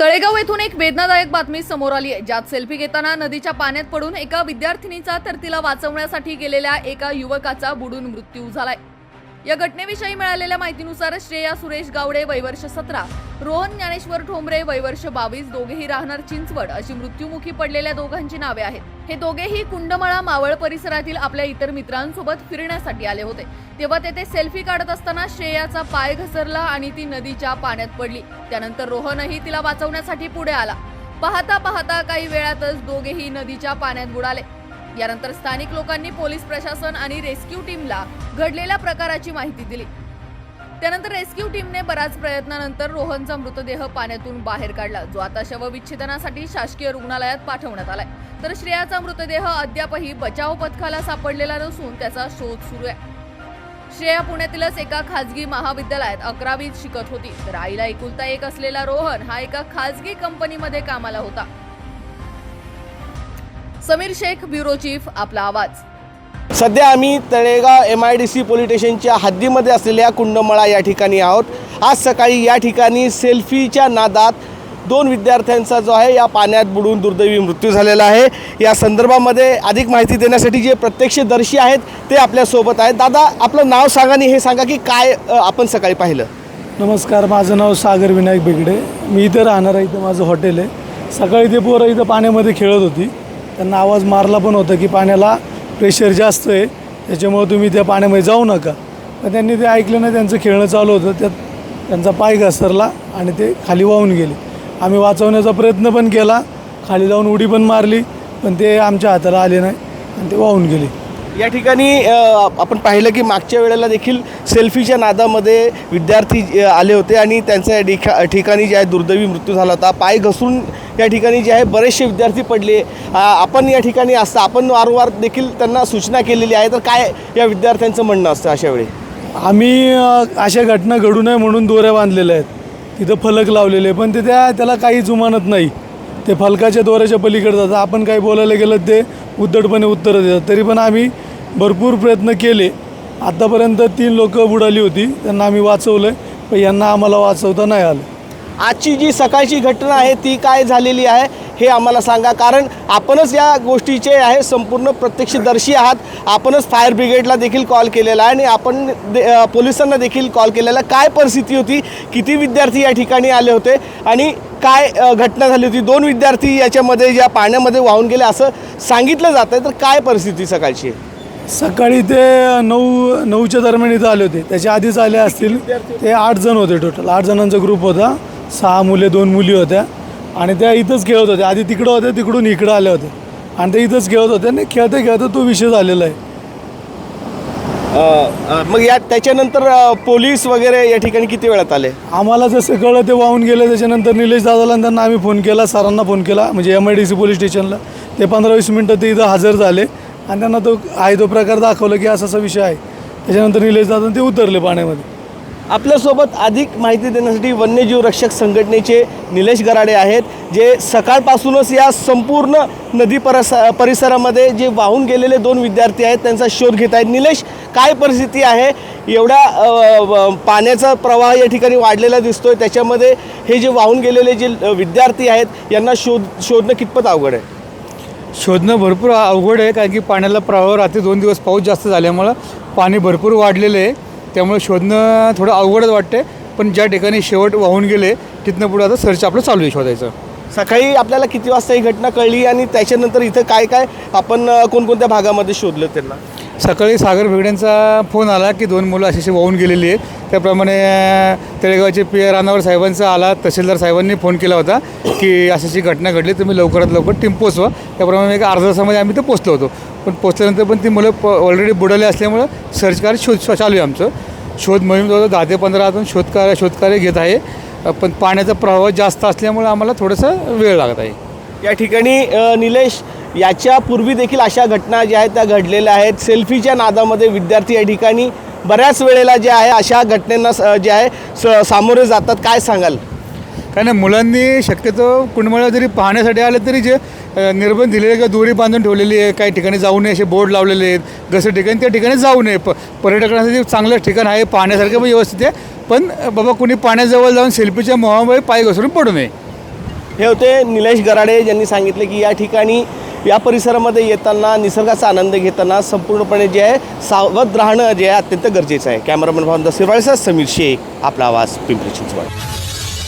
तळेगाव येथून एक वेदनादायक बातमी समोर आली आहे. ज्यात सेल्फी घेताना नदीच्या पाण्यात पडून एका विद्यार्थिनीचा तर तिला वाचवण्यासाठी गेलेल्या एका युवकाचा बुडून मृत्यू झालाय. या घटनेविषयी मिळालेल्या माहितीनुसार श्रेया सुरेश गावडे वयवर्ष सतरा रोहन ज्ञानेश्वर ठोंबरे वयवर्ष बावीस दोघेही राहणार चिंचवड अशी मृत्युमुखी पडलेल्या दोघांची नावे आहेत. हे दोघेही कुंडमळा मावळ परिसरातील आपल्या इतर मित्रांसोबत फिरण्यासाठी आले होते. तेव्हा तेथे सेल्फी काढत असताना श्रेयाचा पाय घसरला आणि ती नदीच्या पाण्यात पडली. त्यानंतर रोहनही तिला वाचवण्यासाठी पुढे आला. पाहता पाहता काही वेळातच दोघेही नदीच्या पाण्यात बुडाले. यानंतर स्थानिक लोकांनी पोलीस प्रशासन आणि रेस्क्यू टीमला घडलेल्या प्रकाराची माहिती दिली. त्यानंतर रेस्क्यू टीमने बऱ्याच प्रयत्नानंतर रोहनचा मृतदेह पाण्यातून बाहेर काढला जो आता शवविच्छेदनासाठी शासकीय रुग्णालयात पाठवण्यात आलाय. तर श्रेयाचा मृतदेह अद्यापही बचाव पथकाला सापडलेला नसून त्याचा शोध सुरू आहे. श्रेया पुण्यातीलच एका खासगी महाविद्यालयात अकरावीत शिकत होती. तर आईला एकुलता एक असलेला रोहन हा एका खासगी कंपनीमध्ये कामाला होता. समीर शेख ब्युरो चीफ आपला आवाज. सध्या आम्ही Talegaon M I D C police स्टेशनच्या हद्दीमध्ये असलेल्या कुंडमळा या ठिकाणी आहोत. आज सकाळी या ठिकाणी सेल्फीच्या नादात दोन विद्यार्थ्यांचा जो आहे या पाण्यात बुडून दुर्दैवी मृत्यू झालेला आहे. या संदर्भामध्ये अधिक माहिती देण्यासाठी जे प्रत्यक्षदर्शी आहेत ते आपल्यासोबत आहेत. दादा आपलं नाव सांगा आणि हे सांगा की काय आपण सकाळी पाहिलं. नमस्कार माझं नाव सागर विनायक बेगडे. मी इथं राहणार आहे इथं माझं हॉटेल आहे. सकाळी ते पोरं इथं पाण्यामध्ये खेळत होती. त्यांना आवाज मारला पण होता की पाण्याला प्रेशर जास्त आहे त्याच्यामुळं तुम्ही त्या पाण्यामध्ये जाऊ नका. पण त्यांनी ते ऐकलं नाही त्यांचं खेळणं चालू होतं त्यात त्यांचा पाय घसरला आणि ते खाली वाहून गेले. आम्ही वाचवण्याचा प्रयत्न पण केला खाली जाऊन उडी पण मारली पण ते आमच्या हाताला आले नाही आणि ते वाहून गेले. या ठिकाणी आपण पाहिलं की मागच्या वेळेला देखील सेल्फीच्या नादामध्ये विद्यार्थी आले होते आणि त्यांच्या या ठिका ठिकाणी जे आहे दुर्दैवी मृत्यू झाला होता. पाय घसरून या ठिकाणी जे आहे बरेचसे विद्यार्थी पडले. आपण या ठिकाणी असतं आपण वारंवार देखील त्यांना सूचना केलेली आहे. तर काय या विद्यार्थ्यांचं म्हणणं असतं अशा वेळी? आम्ही अशा घटना घडू नये म्हणून दोऱ्या बांधलेल्या आहेत. तिथं फलक लावलेले पण ते त्या त्याला काही जुमानत नाही. ते फलकाच्या दोऱ्याच्या पलीकडे जातात. आपण काही बोलायला गेलं ते उद्धटपणे उत्तरं देतात. तरी पण आम्ही भरपूर प्रयत्न केले. आत्तापर्यंत तीन लोकं बुडाली होती. त्यांना आम्ही वाचवलं पण यांना आम्हाला वाचवता नाही आलं. आजची जी सकाळची घटना आहे ती काय झालेली आहे हे आम्हाला सांगा. कारण आपणच या गोष्टीचे आहे संपूर्ण प्रत्यक्षदर्शी आहात. आपणच फायर ब्रिगेडला देखील कॉल केलेला आहे आणि आपण दे पोलिसांना देखील कॉल केलेला. काय परिस्थिती होती? किती विद्यार्थी या ठिकाणी आले होते? आणि काय घटना झाली होती? दोन विद्यार्थी याच्यामध्ये ज्या पाण्यामध्ये वाहून गेले असं सांगितलं जातं आहे तर काय परिस्थिती सकाळची? आहे? सकाळी ते नऊ नऊच्या दरम्यान इथं आले होते. त्याच्या आधीच आले असतील. ते आठ जण होते टोटल आठ जणांचा ग्रुप होता. सहा मुले दोन मुली होत्या. आणि त्या इथंच खेळत होत्या. आधी तिकडं होत्या तिकडून इकडं आल्या होत्या आणि ते इथंच खेळत होते आणि खेळता खेळता तो विषय झालेला आहे. मग या त्याच्यानंतर पोलीस वगैरे या ठिकाणी किती वेळात आले? आम्हाला जसं कळलं ते वाहून गेले. त्याच्यानंतर निलेश दादाला त्यांना आम्ही फोन केला सरांना फोन केला. म्हणजे M I D C police स्टेशनला ते पंधरा वीस मिनटं ते इथं हजर झाले. आणि त्यांना तो आहे तो प्रकार दाखवला की असा असा विषय आहे. त्याच्यानंतर निलेश दादा ते उतरले पाण्यामध्ये. आपल्यासोबत अधिक माहिती देण्यासाठी वन्यजीव रक्षक संघटनेचे निलेश गराडे आहेत जे सकाळपासूनच या संपूर्ण नदी परसा परिसरामध्ये जे वाहून गेलेले दोन विद्यार्थी आहेत त्यांचा शोध घेत आहेत. निलेश काय परिस्थिती आहे? एवढ्या व- पाण्याचा प्रवाह या ठिकाणी वाढलेला दिसतोय. त्याच्यामध्ये हे जे वाहून गेलेले जे विद्यार्थी आहेत यांना शोध शोधणं कितपत अवघड आहे? शोधणं भरपूर अवघड आहे कारण की पाण्याला प्रवाह रात्री दोन दिवस पाऊस जास्त झाल्यामुळं पाणी भरपूर वाढलेलं आहे. त्यामुळे शोधणं थोडं अवघडच वाटते पण ज्या ठिकाणी शेवट वाहून गेले तिथनं पुढे आता सर्च आपलं चालू आहे शोधायचं. सकाळी आपल्याला किती वाजता ही घटना कळली आणि त्याच्यानंतर इथं काय काय आपण कोणकोणत्या भागामध्ये शोधलं त्यांना? सकाळी सागर भेगड्यांचा फोन आला की दोन मुलं अशी वाहून गेलेली आहेत. त्याप्रमाणे तळेगावचे पी आर रानावर साहेबांचा आला तहसीलदार साहेबांनी फोन केला होता की अशी अशी घटना घडली तुम्ही लवकरात लवकर टीम पोचवा. त्याप्रमाणे एक अर्धा तासामध्ये आम्ही ते पोचलो होतो. पण पोचल्यानंतर पण ती मुलं प ऑलरेडी बुडाले असल्यामुळं सर्च कार्य शोध चालू आहे आमचं. शोध मोहीम जवळ दहा ते पंधरा हातून शोधकार्य शोधकार्य घेत आहे. पण पाण्याचा प्रवाह जास्त असल्यामुळे आम्हाला थोडंसं वेळ लागत आहे. या ठिकाणी निलेश याच्या पूर्वी देखील अशा घटना ज्या आहेत त्या घडलेल्या आहेत. सेल्फीच्या नादामध्ये विद्यार्थी या ठिकाणी बऱ्याच वेळेला जे आहे अशा घटनेंना स- जे आहे स सामोरे जातात. काय सांगाल? नाही मुलांनी शक्यतो कुंडमळा जरी पाहण्यासाठी आले तरी जे निर्बंध दिलेले किंवा दोरी बांधून ठेवलेली आहे काही ठिकाणी जाऊ नये असे बोर्ड लावलेले आहेत घसर ठिकाणी त्या ठिकाणी जाऊ नये. प पर्यटकांसाठी चांगलं ठिकाण आहे पाहण्यासारखं पण व्यवस्थित आहे. पण बाबा कुणी पाण्याजवळ जाऊन सेल्फीच्या मोहामुळे पाय घसरून पडू नये. हे होते निलेश गराडे ज्यांनी सांगितले की या ठिकाणी या परिसरामध्ये येताना निसर्गाचा आनंद घेताना संपूर्णपणे जे आहे सावध राहणं जे आहे अत्यंत गरजेचं आहे. कॅमेरामन भावंत सिरवाळीसह समीर शेख आपला आवाज पिंपरी चिंचवड.